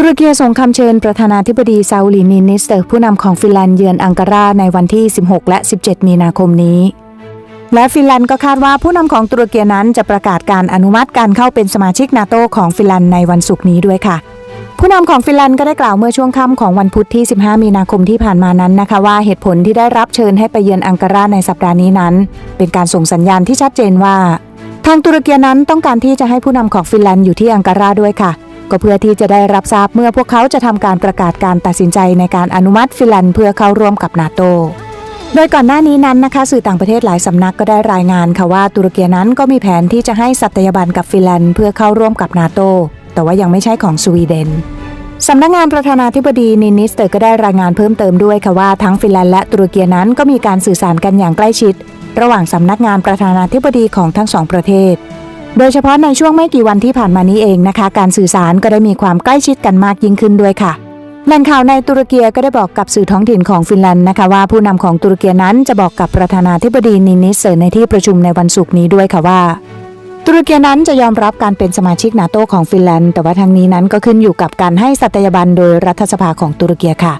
ตุรกีส่งคำเชิญประธานาธิบดีซาอุลีนินิสเตอร์ผู้นำของฟินแลนด์เยือนอังการาในวันที่ 16 และ 17 มีนาคมนี้ และฟินแลนด์ก็คาดว่าผู้นำของตุรกีนั้นจะประกาศการอนุมัติการเข้าเป็นสมาชิกนาโตของฟินแลนด์ในวันศุกร์นี้ด้วยค่ะ ผู้นำของฟินแลนด์ก็ได้กล่าวเมื่อช่วงค่ำของวันพุธที่ 15 มีนาคมที่ผ่านมานั้นนะคะว่าเหตุผลที่ได้รับเชิญให้ไปเยือนอังการาในสัปดาห์นี้นั้น เป็นการส่งสัญญาณที่ชัดเจนว่า ทางตุรกีนั้นต้องการที่จะให้ผู้นำของฟินแลนด์อยู่ที่อังการาด้วยค่ะ ก็เพื่อที่จะได้รับทราบเมื่อพวกเขาจะทำการประกาศการตัดสินใจในการอนุมัติฟินแลนด์เพื่อเข้าร่วมกับนาโตโดยก่อนหน้านี้นั้นนะคะ สื่อต่างประเทศหลายสำนักก็ได้รายงานค่ะว่าตุรกีนั้นก็มีแผนที่จะให้สัตยาบันกับฟินแลนด์เพื่อเข้าร่วมกับนาโตแต่ว่ายังไม่ใช่ของสวีเดนสำนักงานประธานาธิบดีนินิสเตอร์ก็ได้รายงานเพิ่มเติมด้วยค่ะว่าทั้งฟินแลนด์และตุรกีนั้นก็มีการสื่อสารกันอย่างใกล้ชิด ระหว่างสำนักงานประธานาธิบดีของทั้งสองประเทศ โดยเฉพาะในช่วงไม่กี่วันที่ผ่านมานี้เองนะคะ การสื่อสารก็ได้มีความใกล้ชิดกันมากยิ่งขึ้นด้วยค่ะแหล่งข่าวในตุรกีก็ได้บอกกับสื่อท้องถิ่นของฟินแลนด์นะคะว่าผู้นำของตุรกีนั้นจะบอกกับประธานาธิบดีนินิสเซอร์ในที่ประชุมในวันศุกร์นี้ด้วยค่ะว่า ตุรกีนั้นจะยอมรับการเป็นสมาชิกนาโตของฟินแลนด์แต่ว่าทางนี้นั้นก็ขึ้นอยู่กับการให้สัตยาบันโดยรัฐสภาของตุรกีค่ะ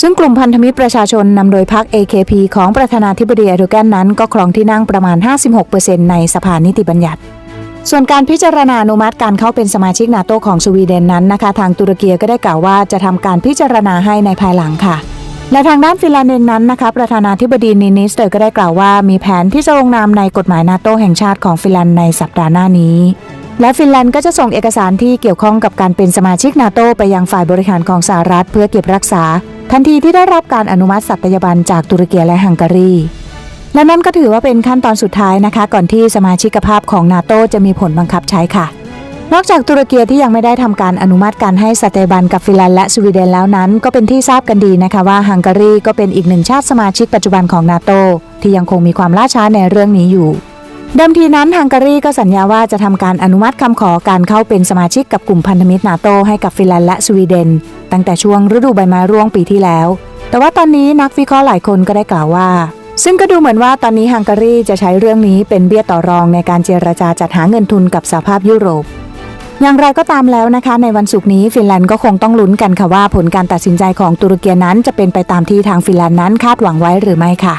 ซึ่งกลุ่มพันธมิตรประชาชนนำโดยพรรค AKP ของประธานาธิบดีเอโดแกนนั้นก็ครองที่นั่งประมาณ 56%ในสภานิติบัญญัติ ส่วนการพิจารณาอนุมัติการเข้าเป็นสมาชิกนาโตของสวีเดนนั้นนะคะ ทางตุรกีก็ได้กล่าวว่าจะทำการพิจารณาให้ในภายหลังค่ะและทางด้านฟินแลนด์เองนั้นนะคะประธานาธิบดีนินิสเตอร์ก็ได้กล่าวว่า มีแผนที่จะลงนามในกฎหมายนาโตแห่งชาติของฟินแลนด์ในสัปดาห์หน้านี้ และฟินแลนด์ก็จะส่งเอกสารที่เกี่ยวข้องกับการเป็นสมาชิกนาโตไปยังฝ่ายบริหารของสหรัฐเพื่อเก็บรักษา ทันทีที่ได้รับการอนุมัติสัตยาบันจากตุรกีและฮังการี และนั่นก็ถือว่าเป็นขั้นตอนสุดท้ายนะคะ ก่อนที่สมาชิกภาพของนาโตจะมีผลบังคับใช้ค่ะ นอกจากตุรกีที่ยังไม่ได้ทำการอนุมัติการให้สัตบันกับฟินแลนด์และสวีเดนแล้วนั้น ก็เป็นที่ทราบกันดีนะคะว่าฮังการีก็เป็นอีกหนึ่งชาติสมาชิกปัจจุบันของนาโตที่ยังคงมีความล่าช้าในเรื่องนี้อยู่เดิมทีนั้นฮังการีก็สัญญาว่าจะทำการอนุมัติคำขอการเข้าเป็นสมาชิกกับกลุ่มพันธมิตรนาโตให้กับฟินแลนด์และสวีเดน ตั้งแต่ช่วงฤดูใบไม้ร่วงปีที่แล้ว แต่ว่าตอนนี้นักวิเคราะห์หลายคนก็ได้กล่าวว่า ซึ่งก็ดูเหมือนว่าตอนนี้ฮังการีจะใช้เรื่องนี้เป็นเบี้ยต่อรองในการเจรจาจัดหาเงินทุนกับสหภาพยุโรป อย่างไรก็ตามแล้วนะคะ ในวันศุกร์นี้ฟินแลนด์ก็คงต้องลุ้นกันค่ะว่าผลการตัดสินใจของตุรกีนั้นจะเป็นไปตามที่ทางฟินแลนด์นั้นคาดหวังไว้หรือไม่ค่ะ